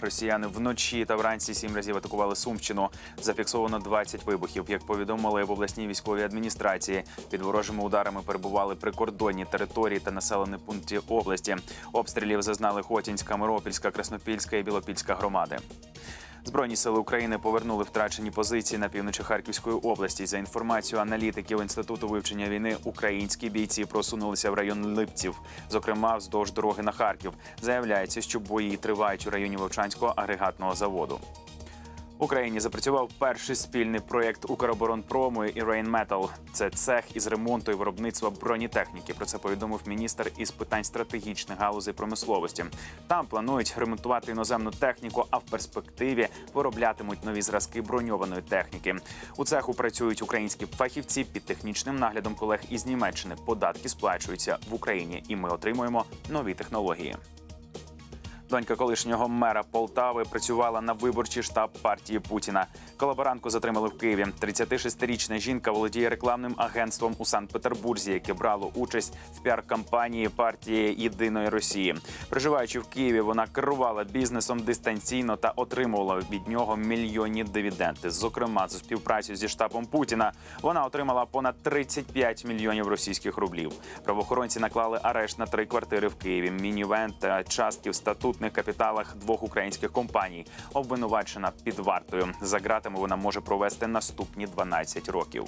Росіяни вночі та вранці сім разів атакували Сумщину. Зафіксовано 20 вибухів. Як повідомили в обласній військовій адміністрації, під ворожими ударами перебували прикордонні території та населені пункти області. Обстрілів зазнали Хотінська, Миропільська, Краснопільська і Білопільська громади. Збройні сили України повернули втрачені позиції на півночі Харківської області. За інформацією аналітиків інституту вивчення війни, українські бійці просунулися в район Липців, зокрема вздовж дороги на Харків. Заявляється, що бої тривають у районі Вовчанського агрегатного заводу. В Україні запрацював перший спільний проєкт Укроборонпрому і Рейнметал. Це цех із ремонту і виробництва бронетехніки. Про це повідомив міністр із питань стратегічних галузей промисловості. Там планують ремонтувати іноземну техніку, а в перспективі вироблятимуть нові зразки броньованої техніки. У цеху працюють українські фахівці під технічним наглядом колег із Німеччини. Податки сплачуються в Україні, і ми отримуємо нові технології. Донька колишнього мера Полтави працювала на виборчий штаб партії Путіна. Колаборантку затримали в Києві. 36-річна жінка володіє рекламним агентством у Санкт-Петербурзі, яке брало участь в піар-кампанії партії Єдиної Росії. Проживаючи в Києві, вона керувала бізнесом дистанційно та отримувала від нього мільйонні дивіденди. Зокрема, за співпрацю зі штабом Путіна вона отримала понад 35 мільйонів російських рублів. Правоохоронці наклали арешт на три квартири в Києві, мінівен та частки в статутних капіталах двох українських компаній. Обвинувачена під вартою. За ґратами вона може провести наступні 12 років.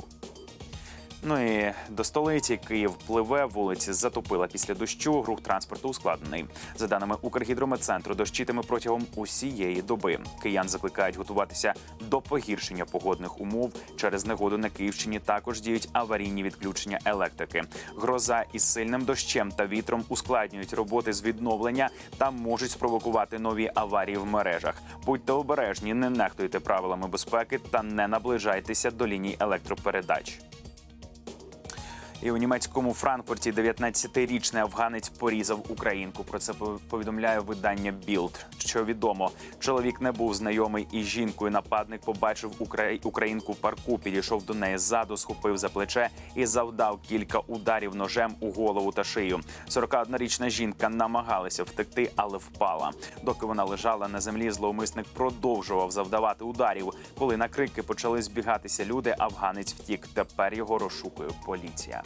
Ну і до столиці Київ пливе, вулиці затопила після дощу. Рух транспорту ускладнений. За даними Укргідрометцентру, дощитиме протягом усієї доби. Киян закликають готуватися до погіршення погодних умов. Через негоду на Київщині також діють аварійні відключення електрики. Гроза із сильним дощем та вітром ускладнюють роботи з відновлення та можуть спровокувати нові аварії в мережах. Будьте обережні, не нехтуйте правилами безпеки та не наближайтеся до ліній електропередач. І у німецькому Франкфурті 19-річний афганець порізав українку. Про це повідомляє видання Білд. Що відомо, чоловік не був знайомий із жінкою. Нападник побачив українку в парку, підійшов до неї ззаду, схопив за плече і завдав кілька ударів ножем у голову та шию. 41-річна жінка намагалася втекти, але впала. Доки вона лежала на землі, зловмисник продовжував завдавати ударів. Коли на крики почали збігатися люди, афганець втік. Тепер його розшукує поліція.